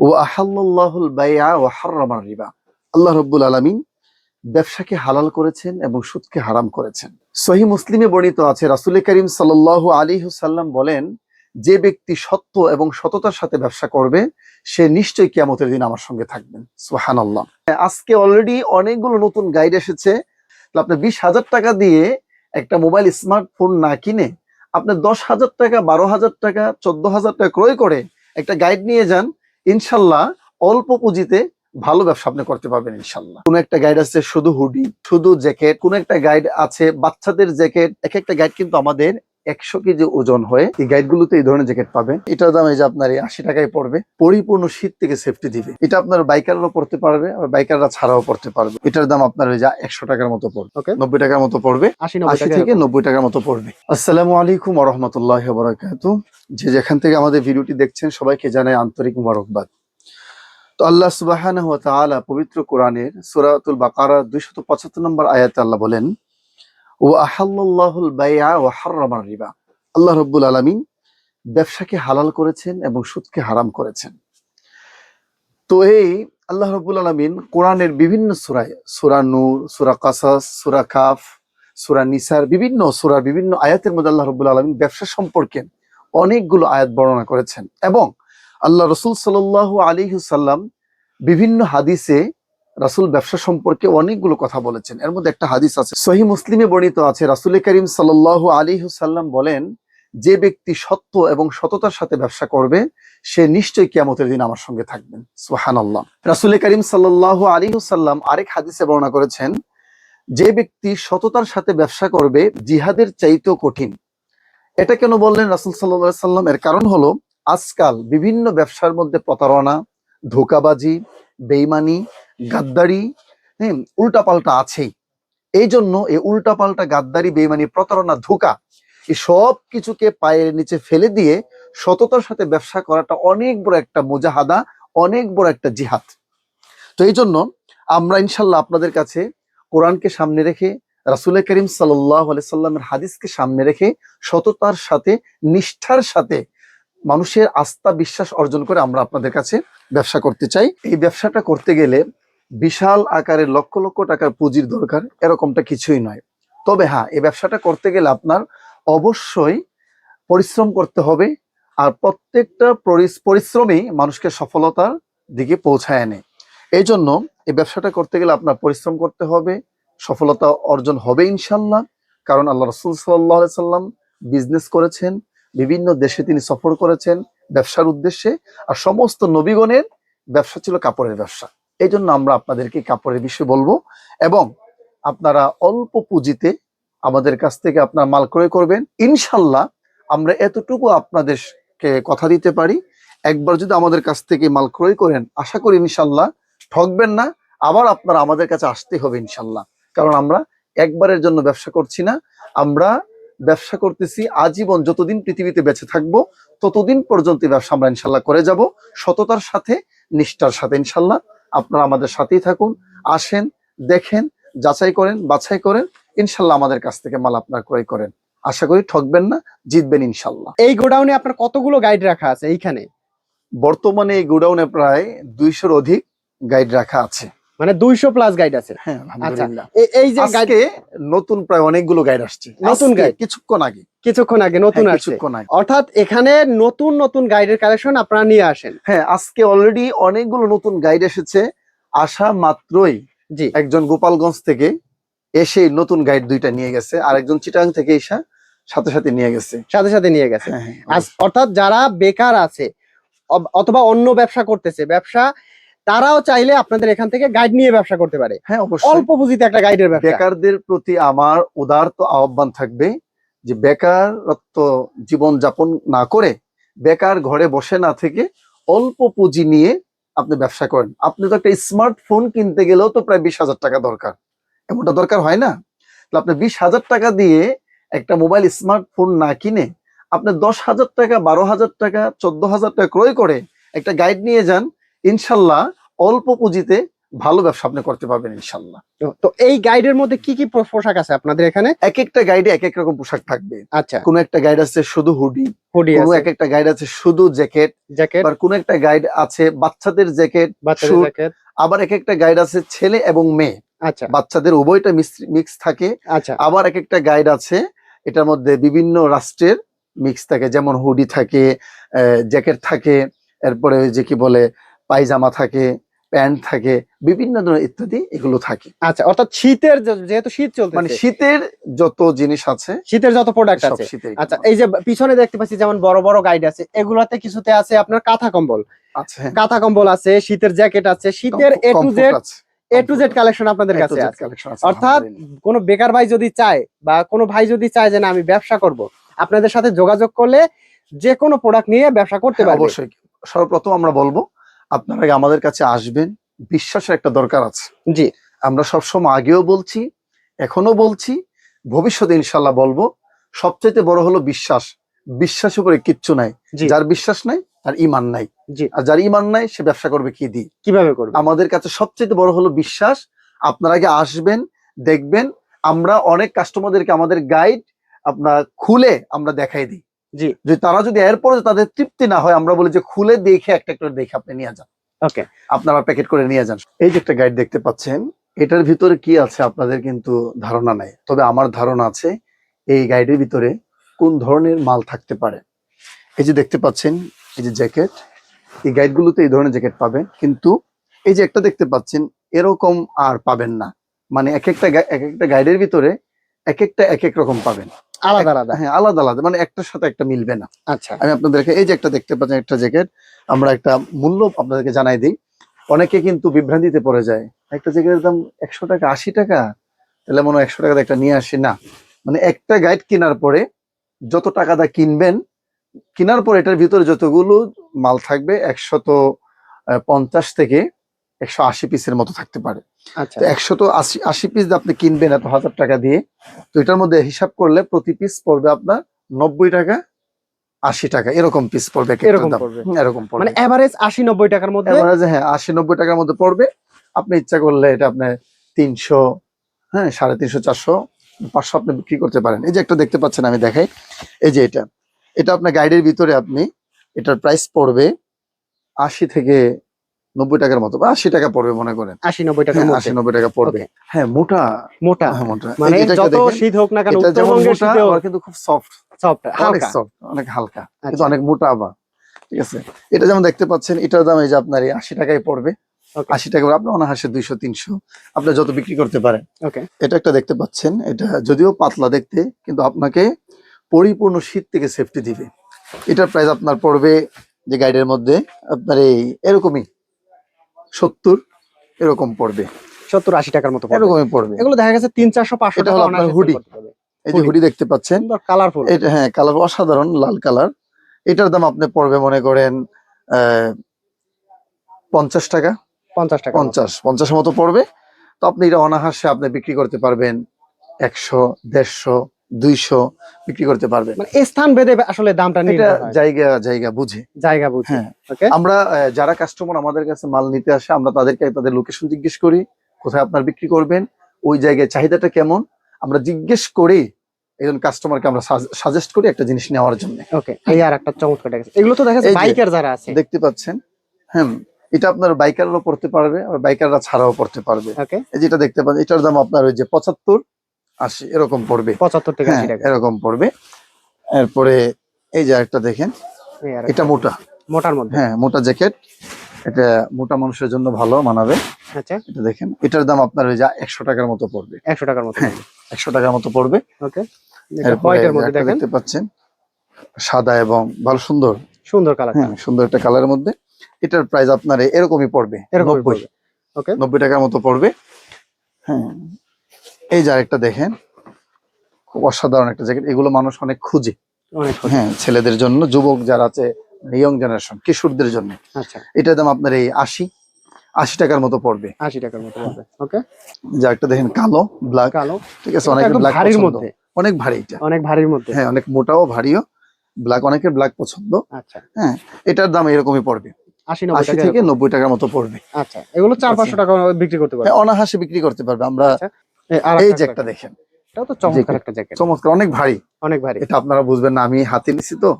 ও আহাল্লাহুল হাররামার রিবা। আল্লাহ রব্বুল আলামিন ব্যবসাকে হালাল করেছেন এবং সুদকে হারাম করেছেন। সহি মুসলিমে বর্ণিত আছে রাসূল করিম সাল্লাল্লাহু আলাইহি সাল্লাম বলেন, যে ব্যক্তি সত্য এবং সততার সাথে ব্যবসা করবে, সে নিশ্চয়ই কিয়ামতের দিন আমার সঙ্গে থাকবেন। সুবহানাল্লাহ। আজকে অলরেডি অনেকগুলো নতুন গাইড এসেছে। তাহলে আপনি বিশ হাজার টাকা দিয়ে একটা মোবাইল স্মার্টফোন না কিনে আপনি দশ হাজার টাকা, বারো হাজার টাকা, চোদ্দ হাজার টাকা ক্রয় করে একটা গাইড নিয়ে যান। ইনশাল্লাহ অল্প পুঁজিতে ভালো ব্যবসা আপনি করতে পারবেন ইনশাল্লাহ। কোন একটা গাইড আছে শুধু হুডি শুধু জ্যাকেট কোন একটা গাইড আছে বাচ্চাদের জ্যাকেট এক একটা গাইড কিন্তু আমাদের একশো কেজি ওজন হয় এই গাইড গুলোতে এই ধরনের জ্যাকেট পাবেন। এটার দাম এই যে আপনার এই আশি টাকায় পড়বে। পরিপূর্ণ শীত থেকে সেফটি দিবে। এটা আপনার বাইকাররাও পড়তে পারবে আবার বাইকাররা ছাড়াও পড়তে পারবে। এটার দাম আপনার ওই যা একশো টাকার মতো পড়বে। নব্বই টাকার মতো পড়বে। আশি থেকে নব্বই টাকার মতো পড়বে। আসসালামু আলাইকুম রহমতুল্লাহ বরাকাত যে যেখান থেকে আমাদের ভিডিওটি দেখছেন সবাইকে জানাই আন্তরিক মুবারকবাদ। তো আল্লাহ তাআলা পবিত্র কোরআনের সূরাতুল বাকারা 275 নম্বর আয়াতে আল্লাহ বলেন আল্লাহ রাব্বুল আলামিন ব্যবসাকে হালাল করেছেন এবং সুদকে হারাম করেছেন। তো এই আল্লাহ রাব্বুল আলামিন কোরআনের বিভিন্ন সূরায়, সূরা নূর, সূরা কাসাস, সূরা কাফ, সূরা নিসার, বিভিন্ন সূরার বিভিন্ন আয়াতের মধ্যে আল্লাহ রাব্বুল আলামিন ব্যবসা সম্পর্কে অনেকগুলো আয়াত বর্ণনা করেছেন। এবং আল্লাহ রসুল সাল্লাল্লাহু আলাইহি সাল্লাম বিভিন্ন হাদিসে রাসূল ব্যবসা সম্পর্কে অনেকগুলো কথা বলেছেন। এর মধ্যে একটা হাদিস আছে। সহি মুসলিমে বর্ণিত আছে, রাসূল করিম সাল্লাল্লাহু আলাইহি সাল্লাম বলেন, যে ব্যক্তি সত্য এবং সততার সাথে ব্যবসা করবে, সে নিশ্চয়ই কিয়ামতের দিন আমার সঙ্গে থাকবেন সুবহানাল্লাহ। রাসূল করিম সাল্লাল্লাহু আলাইহি সাল্লাম আরেক হাদিসে বর্ণনা করেছেন, যে ব্যক্তি সততার সাথে ব্যবসা করবে, জিহাদের চাইতেও কঠিন। এটা কেন বললেন রাসূল আলাইহি সাল্লাম এর কারণ হলো, আজকাল বিভিন্ন ব্যবসার মধ্যে প্রতারণা, ধোকাবাজি, বেইমানি গাদ্দারি হ্যাঁ উল্টাপাল্টা আছেই। এই জন্য এই উল্টাপাল্টা গাদ্দারি, বেইমানি, প্রতারণা, ধোকা এই সব কিছুকে পায়ের নিচে ফেলে দিয়ে সততার সাথে ব্যবসা করাটা অনেক বড় একটা মোজাহাদা, অনেক বড় একটা জিহাদ। তো এই জন্য আমরা ইনশাল্লাহ আপনাদের কাছে কোরআনকে সামনে রেখে রাসুল করিম সাল্লাহ সাল্লামের হাদিসকে সামনে রেখে সততার সাথে, নিষ্ঠার সাথে মানুষের আস্থা, বিশ্বাস অর্জন করে আমরা আপনাদের কাছে ব্যবসা করতে চাই। এই ব্যবসাটা করতে গেলে বিশাল আকারের লক্ষ লক্ষ টাকার পুঁজির দরকার, এরকমটা কিছুই নয়। তবে হ্যাঁ এই ব্যবসাটা করতে গেলে আপনার অবশ্যই পরিশ্রম করতে হবে আর প্রত্যেকটা পরিশ্রমই মানুষকে সফলতার দিকে পৌঁছায় আনে এই জন্য এই ব্যবসাটা করতে গেলে আপনার পরিশ্রম করতে হবে, সফলতা অর্জন হবে ইনশাল্লাহ। কারণ আল্লাহ রসুল সাল্লাহ সাল্লাম বিজনেস করেছেন, বিভিন্ন দেশে তিনি সফর করেছেন ব্যবসার উদ্দেশ্যে, আর সমস্ত নবীগণের ব্যবসা ছিল কাপড়ের ব্যবসা। এই জন্য আমরা আপনাদেরকে কাপড়ের বিষয়ে বলব এবং আপনারা অল্প পুঁজিতে আমাদের কাছ থেকে আপনার মাল ক্রয় করবেন। ইনশাল্লাহ আমরা এতটুকু আপনাদেরকে কথা দিতে পারি। একবার যদি আমাদের কাছ থেকে মাল ক্রয় করেন, আশা করি ইনশাল্লাহ ঠকবেন না, আবার আপনারা আমাদের কাছে আসতে হবে ইনশাল্লাহ। কারণ আমরা একবারের জন্য ব্যবসা করছি না, আমরা ব্যবসা করতেছি, আজীবন যতদিন পৃথিবীতে বেঁচে থাকব, ততদিন পর্যন্ত ব্যবসা আমরা ইনশাল্লাহ করে যাব। সততার সাথে, নিষ্ঠার সাথে ইনশাল্লাহ। আপনারা আমাদের সাথেই থাকুন আসেন দেখেন যাচাই করেন বাছাই করেন ইনশাল্লাহ আমাদের কাছ থেকে মাল আপনার ক্রয় করেন। আশা করি ঠকবেন না জিতবেন ইনশাল্লাহ। এই গোডাউনে আপনার কতগুলো গাইড রাখা আছে এইখানে? বর্তমানে এই গোডাউনে প্রায় দুইশোর অধিক গাইড রাখা আছে। মানে দুইশো প্লাস গাইড আছে। হ্যাঁ আলহামদুলিল্লাহ। এই যে গাইড আজকে নতুন প্রায় অনেকগুলো গাইড আসছে। নতুন গাইড কিছুক্ষণ আগে। কিছুক্ষণ আগে নতুন হ্যাঁ, আসছে। অর্থাৎ এখানে নতুন নতুন গাইডের কালেকশন আপনারা নিয়ে আসেন। হ্যাঁ আজকে অলরেডি অনেকগুলো নতুন গাইড এসেছে। আসা মাত্রই জি। একজন গোপালগঞ্জ থেকে এসে নতুন গাইড দুইটা নিয়ে গেছে আর একজন চিটাং থেকে এসা সাথে সাথে নিয়ে গেছে। সাথে সাথে নিয়ে গেছে। হ্যাঁ, অর্থাৎ যারা বেকার আছে অথবা অন্য ব্যবসা করতেছে ব্যবসা তারাও চাইলে আপনাদের এখান থেকে গাইড নিয়ে ব্যবসা করতে পারে। হ্যাঁ অবশ্যই। অল্প পুঁজিতে একটা গাইডের ব্যবসা। বেকারদের প্রতি আমার উদারত আহ্বান থাকবে যে বেকারত্ব জীবন যাপন না করে বেকার ঘরে বসে না থেকে অল্প পুঁজি নিয়ে আপনি ব্যবসা করেন। আপনি তো একটা স্মার্টফোন কিনতে গেলেও তো প্রায় বিশ হাজার টাকা দরকার। এমনটা দরকার হয় না? তাহলে আপনি বিশ হাজার টাকা দিয়ে একটা মোবাইল স্মার্টফোন না কিনে আপনি দশ হাজার টাকা বারো হাজার টাকা চোদ্দ হাজার টাকা ক্রয় করে একটা গাইড নিয়ে যান ইনশাল্লাহ অল্প পুঁজিতে ভালো ব্যবসা আপনি করতে পারবেন ইনশাল্লাহ তো- এই গাইডের মধ্যে কি কি পোশাক আছে আপনাদের এখানে? এক একটা গাইডে এক এক রকম পোশাক থাকবে। আচ্ছা। কোন একটা গাইড আছে শুধু হুডি হুডি কোনো এক একটা গাইড আছে শুধু জ্যাকেট জ্যাকেট। আর কোন একটা গাইড আছে বাচ্চাদের জ্যাকেট বাচ্চাদের জ্যাকেট। আবার এক একটা গাইড আছে ছেলে এবং মেয়ে। আচ্ছা। বাচ্চাদের উভয়টা মিক্স থাকে। আচ্ছা। আবার এক একটা গাইড আছে এটার মধ্যে বিভিন্ন রাষ্ট্রের মিক্স থাকে। যেমন হুডি থাকে জ্যাকেট থাকে এরপরে ওই যে কি বলে পায়জামা থাকে প্যান্ট থাকে বিভিন্ন ধরনের ইত্যাদি এগুলো থাকে। আচ্ছা অর্থাৎ শীতের যেহেতু শীত চলছে মানে শীতের যত জিনিস আছে শীতের যত প্রোডাক্ট আছে। আচ্ছা এই যে পিছনে দেখতে পাচ্ছি যেমন বড় বড় গাইড আছে এগুলাতে কিছুতে আছে আপনার কাঁথা কম্বল। আছে। কাঁথা কম্বল আছে শীতের জ্যাকেট আছে শীতের A to Z A to Z collection আপনাদের কাছে আছে। অর্থাৎ কোনো বেকার ভাই যদি চায় বা কোনো ভাই যদি চায় যে না আমি ব্যবসা করব আপনাদের সাথে যোগাযোগ করলে যে কোনো প্রোডাক্ট নিয়ে ব্যবসা করতে পারবে। অবশ্যই। সর্বপ্রথম আমরা বলব আপনারা আগে আমাদের কাছে আসবেন। বিশ্বাসের একটা দরকার আছে। জি। আমরা সবসময় আগেও বলছি এখনও বলছি ভবিষ্যতে ইনশাল্লাহ বলব। সবচেয়ে বড় হলো বিশ্বাস। বিশ্বাস উপরে কিচ্ছু নাই। যার বিশ্বাস নাই তার ইমান নাই। জি। আর যার ইমান নাই সে ব্যবসা করবে কি দিয়ে? কীভাবে করবে? আমাদের কাছে সবচেয়ে বড় হলো বিশ্বাস। আপনারা আগে আসবেন দেখবেন। আমরা অনেক কাস্টমারদেরকে আমাদের গাইড আপনার খুলে আমরা দেখাই দিই। জি। যে তারা যদি এরপরে তাদের তৃপ্তি না হয় আমরা বলি যে খুলে দেখে একটা একটা দেখে আপনি নিয়ে যান। ওকে। আপনারা প্যাকেট করে নিয়ে যান। এই যে একটা গাইড দেখতে পাচ্ছেন এটার ভিতরে কি আছে আপনাদের কিন্তু ধারণা নাই। তবে আমার ধারণা আছে এই গাইডের ভিতরে কোন ধরনের মাল থাকতে পারে। এই যে দেখতে পাচ্ছেন এই যে জ্যাকেট এই গাইডগুলোতে এই ধরনের জ্যাকেট পাবেন। কিন্তু এই যে একটা দেখতে পাচ্ছেন এরকম আর পাবেন না। মানে এক একটা এক একটা গাইডের ভিতরে এক একটা এক এক রকম পাবেন। আলাদা আলাদা। হ্যাঁ আলাদা আলাদা। মানে একটার সাথে একটা মিলবে না। আচ্ছা। আমি আপনাদেরকে এই যে একটা দেখতে পাচ্ছেন একটা জ্যাকেট আমরা একটা মূল্য আপনাদেরকে জানাই দিই। অনেকে কিন্তু বিভ্রান্তিতে পড়ে যায়। একটা জ্যাকেটের দাম একশো টাকা আশি টাকা? তাহলে মনে হয় একশো টাকা একটা নিয়ে আসি। না। মানে একটা গাইড কেনার পরে যত টাকা দা কিনবেন কেনার পর এটার ভিতরে যতগুলো মাল থাকবে একশত পঞ্চাশ থেকে একশো আশি পিসের মতো থাকতে পারে। আচ্ছা। তো আশি আশি পিস আপনি কিনবেন এত হাজার টাকা দিয়ে তো এটার মধ্যে হিসাব করলে প্রতি পিস পড়বে আপনার নব্বই টাকা আশি টাকা এরকম পিস পড়বে এরকম পড়বে। এরকম পড়বে। মানে এভারেজ আশি নব্বই টাকার মধ্যে? Average, হ্যাঁ আশি নব্বই টাকার মধ্যে পড়বে। আপনি ইচ্ছা করলে এটা আপনার তিনশো হ্যাঁ সাড়ে তিনশো চারশো পাঁচশো আপনি বিক্রি করতে পারেন। এই যে একটা দেখতে পাচ্ছেন আমি দেখাই। এই যে এটা। এটা আপনার গাইডের ভিতরে আপনি এটার প্রাইস পড়বে আশি থেকে নব্বই টাকার মতো বা আশি টাকা পড়বে মনে করেন। আশি নব্বই টাকার হ্যাঁ, আশি নব্বই টাকা পড়বে। হ্যাঁ মোটা। মোটা। হ্যাঁ, মোটা। মানে যত শীত হোক না কেন উত্তরবঙ্গের কিন্তু খুব সফট সফট অনেক সফট অনেক হালকা। কিন্তু আচ্ছা। অনেক মোটা আবার। ঠিক আছে? এটা যেমন দেখতে পাচ্ছেন এটার দাম এই যে আপনার এই আশি টাকায় পড়বে। আশি টাকা আপনি অনাহাসে দুইশো তিনশো আপনি যত বিক্রি করতে পারেন। এটা একটা দেখতে পাচ্ছেন এটা যদিও পাতলা দেখতে কিন্তু আপনাকে পরিপূর্ণ শীত থেকে সেফটি দিবে। এটার প্রাইস আপনার পড়বে যে গাইডের মধ্যে আপনার এই এরকমই। সত্তর এরকম পড়বে। সত্তর আশি টাকার মতো। এরকমই পড়বে। এগুলো দেখা গেছে তিন চারশো পাঁচশো টাকা আপনার hoodie। এই যে হুডি দেখতে পাচ্ছেন? কালারফুল এটা হ্যাঁ কালার অসাধারণ লাল কালার এটার দাম আপনি পড়বে মনে করেন আহ, পঞ্চাশ টাকা। পঞ্চাশ টাকা। পঞ্চাশ পঞ্চাশের মতো পড়বে। তো আপনি এটা অনাহাসে আপনি বিক্রি করতে পারবেন একশো দেড়শো দুইশো বিক্রি করতে পারবে। মানে স্থান ভেদে আসলে দামটা এটা জায়গা জায়গা বুঝে। জায়গা বুঝে হ্যাঁ। আমরা যারা কাস্টমার আমাদের কাছে মাল নিতে আসে আমরা তাদেরকে তাদের লোকেশন জিজ্ঞেস করি কোথায় আপনার বিক্রি করবেন ওই জায়গায় চাহিদাটা কেমন? আমরা জিজ্ঞেস করি একজন কাস্টমারকে আমরা সাজেস্ট করি একটা জিনিস নেওয়ার জন্য। ওকে এই আর একটা চমৎকার এগুলো তো দেখা বাইকার যারা আছে। দেখতে পাচ্ছেন হ্যাঁ এটা আপনার বাইকাররাও পড়তে পারবে আর বাইকাররা ছাড়াও পড়তে পারবে। ওকে। এই যেটা দেখতে পাচ্ছেন এটার দাম আপনার ওই যে পঁচাত্তর আশি এরকম পড়বে। পঁচাত্তর থেকে হ্যাঁ আশি টাকা। এরকম পড়বে। এরপরে এই যে একটা দেখেন এটা মোটা। মোটার মধ্যে। হ্যাঁ মোটা জ্যাকেট। এটা মোটা মানুষের জন্য ভালো মানাবে। আচ্ছা। এটা দেখেন এটার দাম আপনার ওই যা একশো টাকার মতো পড়বে। একশো টাকার মতো হ্যাঁ। একশো টাকার মতো পড়বে। ওকে। দেখতে পাচ্ছেন সাদা এবং ভালো সুন্দর। সুন্দর কালার হ্যাঁ সুন্দর একটা কালারের মধ্যে। এটার প্রাইস আপনার এরকমই পড়বে এরকম নব্বই। ওকে। নব্বই টাকার মতো পড়বে। হ্যাঁ এই যে আরেকটা দেখেন খুব অসাধারণ একটা জ্যাকেট এগুলো মানুষ অনেক খুঁজে। হ্যাঁ ছেলেদের জন্য যুবক যারা আছে ইয়ং জেনারেশন কিশোরদের জন্য। আচ্ছা। এটার দাম আপনার এই আশি আশি টাকার মতো পড়বে। আশি টাকার মতো পড়বে। ওকে যে একটা দেখেন কালো ব্ল্যাক কালো। ঠিক আছে অনেক ব্ল্যাক ভারীর মধ্যে। অনেক ভারী এটা। অনেক ভারীর মধ্যে। হ্যাঁ অনেক মোটাও ভারীও। ব্ল্যাক অনেকের ব্ল্যাক পছন্দ। আচ্ছা। হ্যাঁ এটার দাম এরকমই পড়বে। আশি থেকে নব্বই টাকার মতো পড়বে। আচ্ছা এগুলো চার আচ্ছা। পাঁচশো টাকা বিক্রি করতে পারবে। হ্যাঁ, অনায়াসে বিক্রি করতে পারবে। আমরা এই দেখেন। এটাও তো চমৎকার একটা জ্যাকেট চমৎকার অনেক ভারী। অনেক ভারী। এটা আপনারা বুঝবেন না আমি হাতে নিছি তো।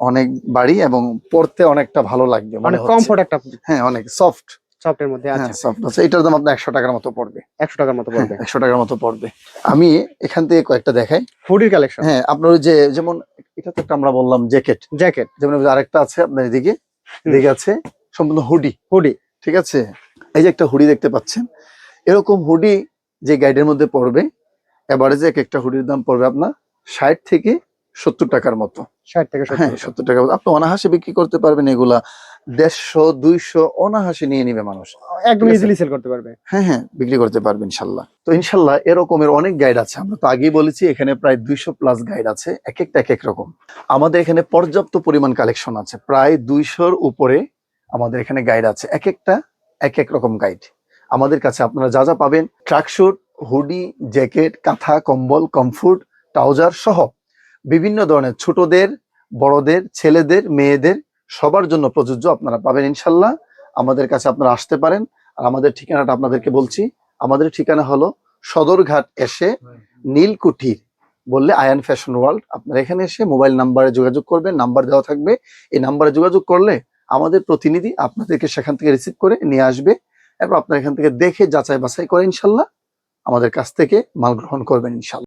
অনেক ভারী এবং পড়তে অনেকটা ভালো লাগবে মনে অনেক কমফোর্ট একটা হ্যাঁ অনেক সফট সফটের মধ্যে হ্যাঁ আচ্ছা। সফট আছে এটার দাম আপনার একশো টাকার মতো পড়বে। একশো টাকার মতো পড়বে। একশো টাকার মতো পড়বে। আমি এখান থেকে কয়েকটা দেখাই। হুডির কালেকশন হ্যাঁ আপনার ওই যে যেমন এটা তো একটা আমরা বললাম জ্যাকেট জ্যাকেট যেমন আরেকটা আছে আপনার এদিকে। এদিকে আছে সম্পূর্ণ হুডি হুডি ঠিক আছে? এই যে একটা হুডি দেখতে পাচ্ছেন। এরকম হুডি যে গাইডের মধ্যে পড়বে এভারেজে এক একটা হুডির দাম পড়বে আপনার ষাট থেকে সত্তর টাকার মতো। ষাট থেকে হ্যাঁ সত্তর সত্তর টাকা আপনি অনাহাসে বিক্রি করতে পারবেন এগুলা। দেড়শো দুইশো অনাহাসে নিয়ে নিবে মানুষ। একদম ইজিলি সেল করতে পারবে। হ্যাঁ হ্যাঁ বিক্রি করতে পারবে ইনশাল্লাহ। তো ইনশাল্লাহ এরকমের অনেক গাইড আছে। আমরা তো আগেই বলেছি এখানে প্রায় দুইশো প্লাস গাইড আছে এক একটা এক এক রকম। আমাদের এখানে পর্যাপ্ত পরিমাণ কালেকশন আছে। প্রায় দুইশোর উপরে আমাদের এখানে গাইড আছে। এক একটা এক এক রকম গাইড আমাদের কাছে আপনারা যা যা পাবেন, ট্রাকশুট, হুডি, জ্যাকেট, কাঁথা, কম্বল কমফোর্ট ট্রাউজার সহ বিভিন্ন ধরনের ছোটদের, বড়দের, ছেলেদের, মেয়েদের সবার জন্য প্রযোজ্য আপনারা পাবেন ইনশাল্লাহ। আমাদের কাছে আপনারা আসতে পারেন। আর আমাদের ঠিকানাটা আপনাদেরকে বলছি। আমাদের ঠিকানা হলো সদরঘাট এসে নীলকুঠির বললে আয়ান ফ্যাশন ওয়ার্ল্ড। আপনারা এখানে এসে মোবাইল নাম্বারে যোগাযোগ করবেন, নাম্বার দেওয়া থাকবে। এই নাম্বারে যোগাযোগ করলে আমাদের প্রতিনিধি আপনাদেরকে সেখান থেকে রিসিভ করে নিয়ে আসবে। এরপর আপনারা এখান থেকে দেখে যাচাই বাছাই করে ইনশাল্লাহ আমাদের কাছ থেকে মাল গ্রহণ করবেন ইনশাল্লাহ।